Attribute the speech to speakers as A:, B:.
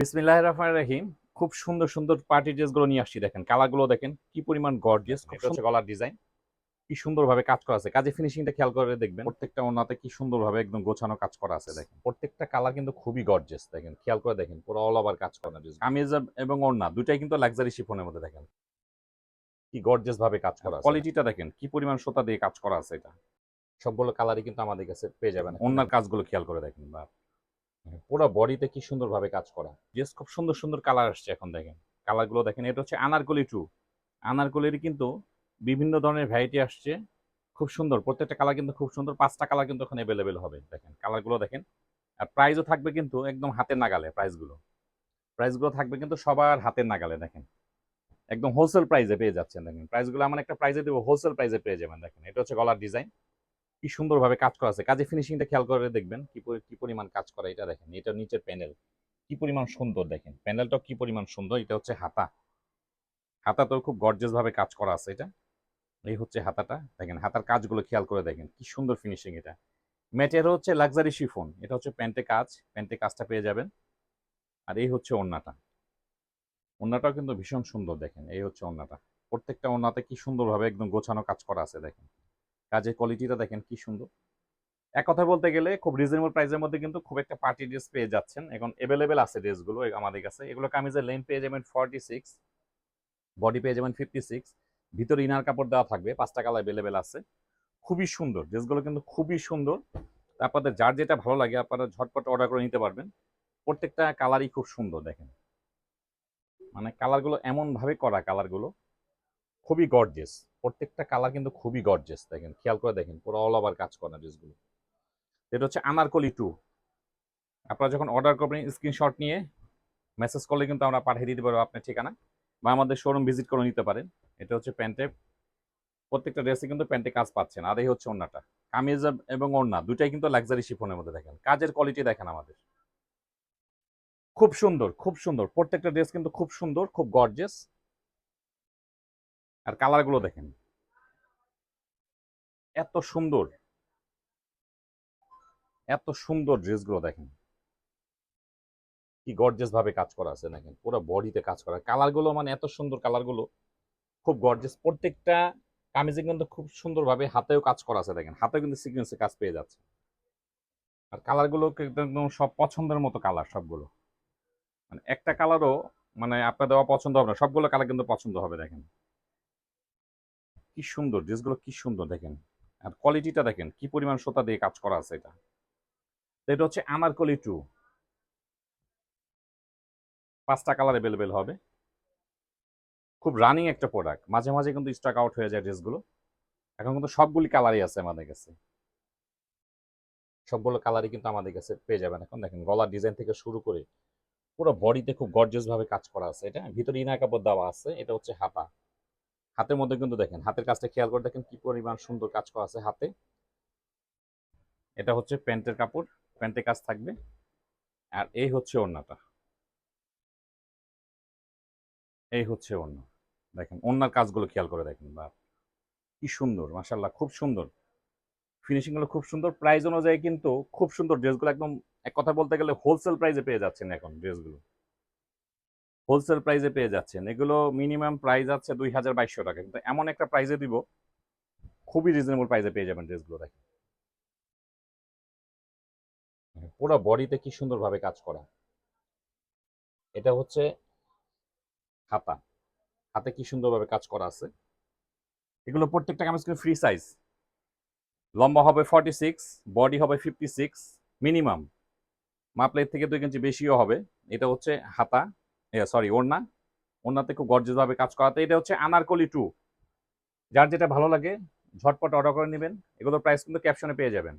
A: বিসমিল্লাহ রহমান রহিম। খুব সুন্দর সুন্দর পার্টি ড্রেসগুলো নিয়ে আসছি দেখেন। কালারগুলো দেখেন কি পরিমাণ গর্জিয়াস খুব সুন্দর গলার ডিজাইন কি সুন্দরভাবে কাজ করা আছে। কাজে ফিনিশিংটা খেয়াল করে দেখবেন প্রত্যেকটা ওনাতে কি সুন্দরভাবে একদম গোছানো কাজ করা আছে দেখেন। প্রত্যেকটা কালার কিন্তু খুবই গর্জিয়াস দেখেন। খেয়াল করে দেখেন পুরো অল ওভার কাজ করা কামিজ এবং ওড়না দুটাই কিন্তু লাক্সারি শিফনের মধ্যে দেখেন। কি গর্জিয়াস ভাবে কাজ করা কোয়ালিটিটা দেখেন কি পরিমাণ সুতা দিয়ে কাজ করা আছে এটা। সবগুলো কালারই কিন্তু আমাদের কাছে পেয়ে যাবেন। অন্যার কাজগুলো খেয়াল করে দেখেন বা পুরো বডিতে কি সুন্দরভাবে কাজ করা। জাস্ট খুব সুন্দর সুন্দর কালার আসছে এখন দেখেন। কালারগুলো দেখেন, এটা হচ্ছে আনারকলি টু আনারকলির কিন্তু বিভিন্ন ধরনের ভ্যারাইটি আসছে। খুব সুন্দর, প্রত্যেকটা কালার কিন্তু খুব সুন্দর, পাঁচটা কালার কিন্তু ওখানে অ্যাভেলেবেল হবে। দেখেন কালারগুলো দেখেন। আর প্রাইসও থাকবে কিন্তু একদম হাতের নাগালে প্রাইসগুলো প্রাইসগুলো থাকবে কিন্তু সবার হাতের নাগালে, দেখেন। একদম হোলসেল প্রাইসে পেয়ে যাচ্ছেন, দেখেন। প্রাইসগুলো এমন একটা প্রাইসে দেবো হোলসেল প্রাইসে পেয়ে যাবেন, দেখেন। এটা হচ্ছে গলার ডিজাইন কি সুন্দরভাবে কাজ করা আছে। কাজে ফিনিশিংটা খেয়াল করে দেখবেন কি কি পরিমাণ কাজ করা, এটা দেখেন, এটা নিচের প্যানেল কি পরিমাণ সুন্দর দেখেন প্যানেলটাও কি পরিমাণ সুন্দর, এটা হচ্ছে হাতা। হাতাতেও খুব গর্জেস ভাবে কাজ করা আছে এটা। এই হচ্ছে হাতাটা, দেখেন, হাতার কাজগুলো খেয়াল করে দেখেন, কি সুন্দর ফিনিশিং এটা। ম্যাটের হচ্ছে লাক্সারি শিফন এটা হচ্ছে প্যান্টে কাজ প্যান্টে কাজটা পেয়ে যাবেন। আর এই হচ্ছে ওড়নাটা। ওড়নাটাও কিন্তু ভীষণ সুন্দর দেখেন, এই হচ্ছে ওড়নাটা। প্রত্যেকটা ওড়নাতে কি সুন্দরভাবে একদম গোছানো কাজ করা আছে দেখেন। কাজের কোয়ালিটিটা দেখেন কি সুন্দর। এক কথা বলতে গেলে খুব রিজনেবল প্রাইসের মধ্যে কিন্তু খুব একটা পার্টি ড্রেস পেয়ে যাচ্ছেন। এখন অ্যাভেলেবেল আছে ড্রেসগুলো আমাদের কাছে। এগুলো কামিজের লেন পেয়ে যাবেন ফর্টি সিক্স বডি পেয়ে যাবেন ফিফটি সিক্স ভিতরে ইনার কাপড় দেওয়া থাকবে, পাঁচটা কালার অ্যাভেলেবেল আছে। খুবই সুন্দর ড্রেসগুলো কিন্তু খুবই সুন্দর। আপনাদের যার যেটা ভালো লাগে আপনারা ঝটপট অর্ডার করে নিতে পারবেন। প্রত্যেকটা কালারই খুব সুন্দর দেখেন। মানে কালারগুলো এমনভাবে করা কালারগুলো খুবই গর্জেস প্রত্যেকটা কালার কিন্তু খুবই গর্জেস দেখেন, খেয়াল করে দেখেন, পুরো অল ওভার কাজ করা ড্রেসগুলো এটা হচ্ছে আনারকলি টু আপনারা যখন অর্ডার করবেন স্ক্রিনশট নিয়ে মেসেজ করলে কিন্তু আমরা পাঠিয়ে দিতে পারব আপনার ঠিকানা বা আমাদের শোরুম ভিজিট করে নিতে পারেন। এটা হচ্ছে প্যান্টে, প্রত্যেকটা ড্রেসে কিন্তু প্যান্টে কাজ পাচ্ছেন আর এই হচ্ছে ওড়নাটা। কামিজ এবং ওড়না দুটাই কিন্তু লাক্সারি শিফনের মধ্যে দেখেন। কাজের কোয়ালিটি দেখেন আমাদের। খুব সুন্দর খুব সুন্দর। প্রত্যেকটা ড্রেস কিন্তু খুব সুন্দর, খুব গর্জেস আর কালারগুলো দেখেন। এত সুন্দর। এত সুন্দর ড্রেসগুলো দেখেন। কি গর্জেস ভাবে কাজ করা আছে দেখেন, পুরো বডিতে কাজ করা। কালারগুলো মানে এত সুন্দর কালারগুলো খুব গর্জেস প্রত্যেকটা কামিজে কিন্তু খুব সুন্দরভাবে হাতেও কাজ করা আছে দেখেন। হাতেও কিন্তু সিকুয়েন্সে কাজ পেয়ে যাচ্ছে। আর কালারগুলো একদম সব পছন্দের মতো কালার সবগুলো। মানে একটা কালারও মানে আপনার দেওয়া পছন্দ হবে না, সবগুলো কালার কিন্তু পছন্দ হবে দেখেন। কি সুন্দর ড্রেসগুলো কি সুন্দর দেখেন। আর কোয়ালিটিটা দেখেন, কি পরিমাণ সুতা দিয়ে কাজ করা আছে এটা। এটা হচ্ছে আনারকলি টু পাঁচটা কালার অ্যাভেলেবেল হবে। খুব রানিং একটা প্রোডাক্ট মাঝে মাঝে কিন্তু স্টক আউট হয়ে যায় ড্রেসগুলো এখন কিন্তু সবগুলি কালারই আছে আমাদের কাছে। সবগুলো কালারই কিন্তু আমাদের কাছে পেয়ে যাবেন। এখন দেখেন গলার ডিজাইন থেকে শুরু করে পুরো বডিতে খুব গর্জিয়াস ভাবে কাজ করা আছে এটা। ভিতরে ইনার কাপড় দেওয়া আছে, এটা হচ্ছে হাতা। হাতের মধ্যে কিন্তু দেখেন, হাতের কাজটা খেয়াল করে দেখেন কি পরিমাণ সুন্দর কাজ করা আছে হাতে। এটা হচ্ছে প্যান্টের কাপড়, প্যান্টের কাজ থাকবে। আর এই হচ্ছে ওড়নাটা। এই হচ্ছে ওড়না। দেখেন, ওড়নার কাজগুলো খেয়াল করে দেখেন বা কি সুন্দর মাসাল্লাহ খুব সুন্দর। ফিনিশিংগুলো খুব সুন্দর, প্রাইস অনুযায়ী কিন্তু খুব সুন্দর। ড্রেসগুলো একদম, এক কথা বলতে গেলে হোলসেল প্রাইসে পেয়ে যাচ্ছেন এখন ড্রেসগুলো। হোলসেল প্রাইসে পেয়ে যাচ্ছেন। এগুলো মিনিমাম প্রাইস আছে দুই হাজার বাইশশো টাকা। কিন্তু এমন একটা প্রাইসে দিব খুবই রিজনেবল প্রাইসে পেয়ে যাবেন ড্রেসগুলো দেখেন। পুরো বডিতে কি সুন্দরভাবে কাজ করা। এটা হচ্ছে হাতা হাতে কি সুন্দরভাবে কাজ করা আছে। এগুলো প্রত্যেকটা কামিজ কিন্তু ফ্রি সাইজ লম্বা হবে ফর্টি সিক্স বডি হবে ফিফটি সিক্স মিনিমাম মাপলের থেকে দুই ইঞ্চি বেশিও হবে। এটা হচ্ছে হাতা। সরি ওড়না। ওড়নাতে খুব গর্জেসভাবে কাজ করাতে। এটা হচ্ছে আনারকলি টু যার যেটা ভালো লাগে, ঝটপট অর্ডার করে নেবেন। এগুলোর প্রাইস কিন্তু ক্যাপশনে পেয়ে যাবেন।